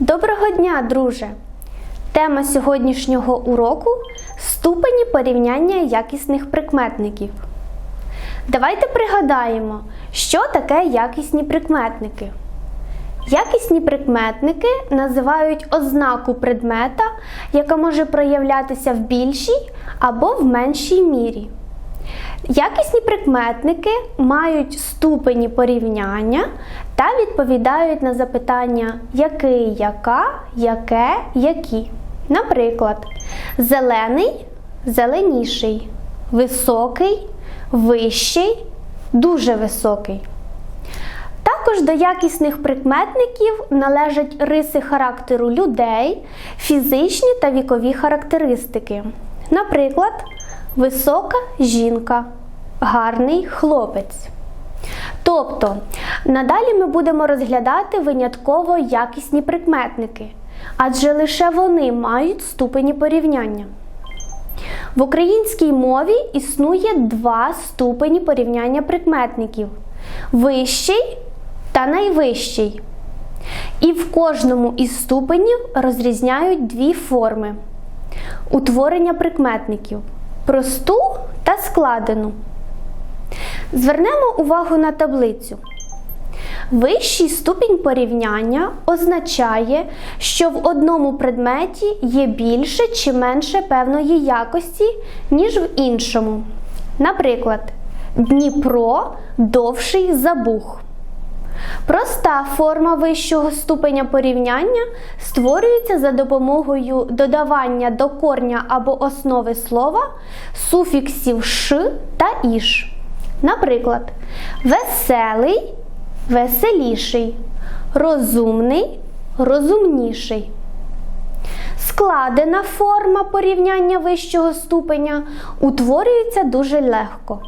Доброго дня, друже! Тема сьогоднішнього уроку ступені порівняння якісних прикметників. Давайте пригадаємо, що таке якісні прикметники. Якісні прикметники називають ознаку предмета, яка може проявлятися в більшій або в меншій мірі. Якісні прикметники мають ступені порівняння та відповідають на запитання який, яка, яке, які. Наприклад, зелений зеленіший, високий, вищий, дуже високий. Також до якісних прикметників належать риси характеру людей, фізичні та вікові характеристики. Наприклад, висока жінка, гарний хлопець. Тобто, надалі ми будемо розглядати винятково якісні прикметники, адже лише вони мають ступені порівняння. В українській мові існує два ступені порівняння прикметників вищий та найвищий. І в кожному із ступенів розрізняють дві форми утворення прикметників просту та складену. Звернемо увагу на таблицю. Вищий ступінь порівняння означає, що в одному предметі є більше чи менше певної якості, ніж в іншому. Наприклад, Дніпро довший за Буг. Проста форма вищого ступеня порівняння створюється за допомогою додавання до корня або основи слова суфіксів ш та іш. Наприклад, веселий веселіший, розумний розумніший. Складена форма порівняння вищого ступеня утворюється дуже легко.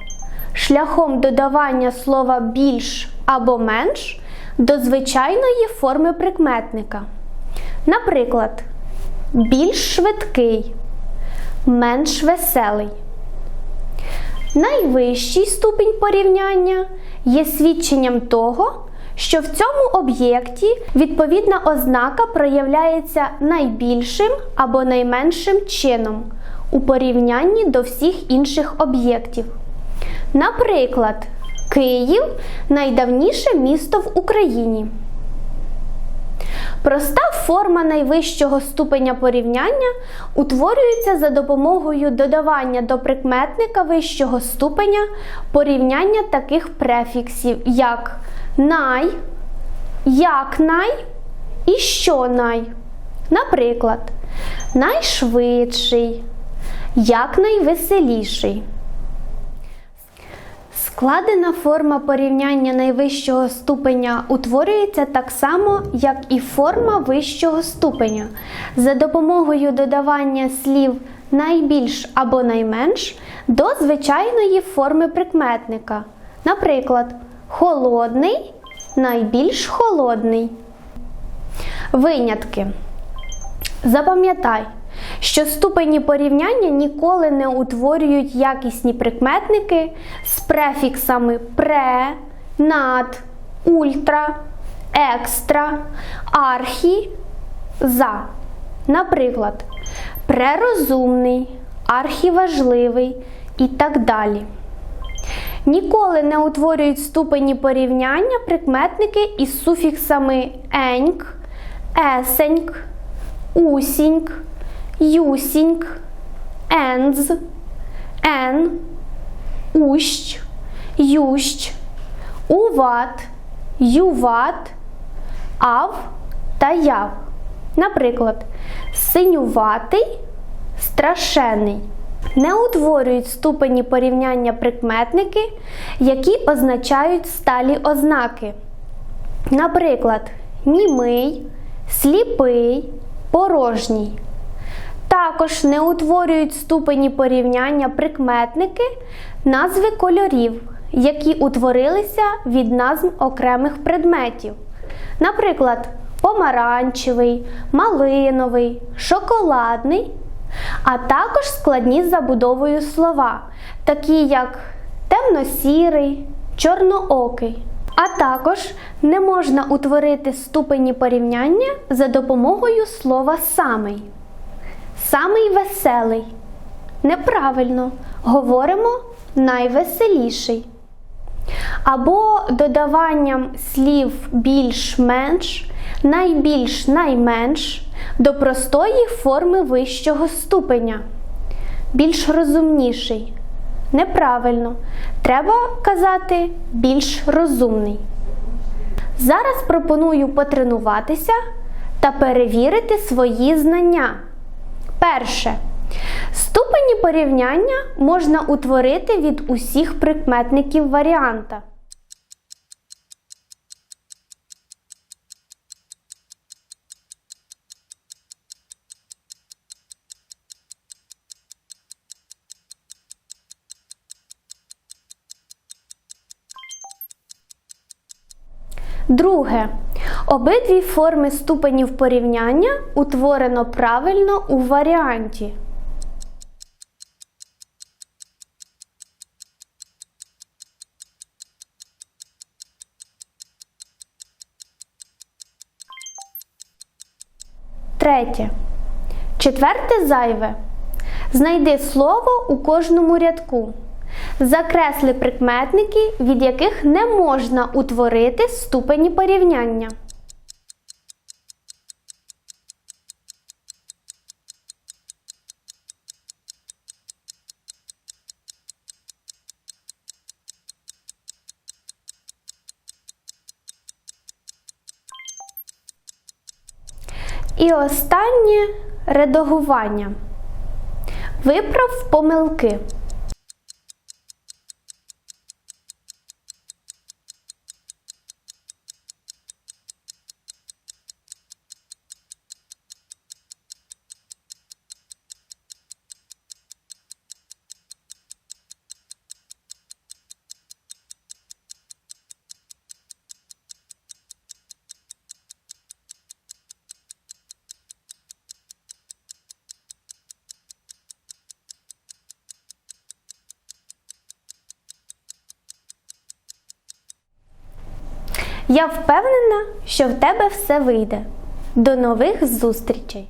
Шляхом додавання слова більш або менш до звичайної форми прикметника. Наприклад, більш швидкий, менш веселий. Найвищий ступінь порівняння є свідченням того, що в цьому об'єкті відповідна ознака проявляється найбільшим або найменшим чином у порівнянні до всіх інших об'єктів. Наприклад, Київ найдавніше місто в Україні. Проста форма найвищого ступеня порівняння утворюється за допомогою додавання до прикметника вищого ступеня порівняння таких префіксів, як най, як най і що най. Наприклад, найшвидший, якнайвеселіший. Складена форма порівняння найвищого ступеня утворюється так само, як і форма вищого ступеня. За допомогою додавання слів найбільш або найменш до звичайної форми прикметника. Наприклад, холодний найбільш холодний. Винятки. Запам'ятай, що ступені порівняння ніколи не утворюють якісні прикметники з префіксами пре, над, ультра, екстра, архі, за. Наприклад, прерозумний, архіважливий і так далі. Ніколи не утворюють ступені порівняння прикметники із суфіксами еньк, есеньк, усіньк, юсіньк, енз, ен, ущ, ющ, уват, юват, ав та яв. Наприклад, синюватий, страшений. Не утворюють ступені порівняння прикметники, які означають сталі ознаки. Наприклад, німий, сліпий, порожній. Також не утворюють ступені порівняння прикметники, назви кольорів, які утворилися від назв окремих предметів. Наприклад, помаранчевий, малиновий, шоколадний, а також складні з забудовою слова, такі як темно-сірий, чорноокий. А також не можна утворити ступені порівняння за допомогою слова самий. Самий веселий. Неправильно. Говоримо найвеселіший. Або додаванням слів більш-менш, найбільш найменш до простої форми вищого ступеня. Більш розумніший. Неправильно. Треба казати більш розумний. Зараз пропоную потренуватися та перевірити свої знання. Перше. Ступені порівняння можна утворити від усіх прикметників варіанта. Друге. Обидві форми ступенів порівняння утворено правильно у варіанті. Третє. Четверте зайве. Знайди слово у кожному рядку. Закресли прикметники, від яких не можна утворити ступені порівняння. І останнє редагування. Виправ помилки. Я впевнена, що в тебе все вийде. До нових зустрічей!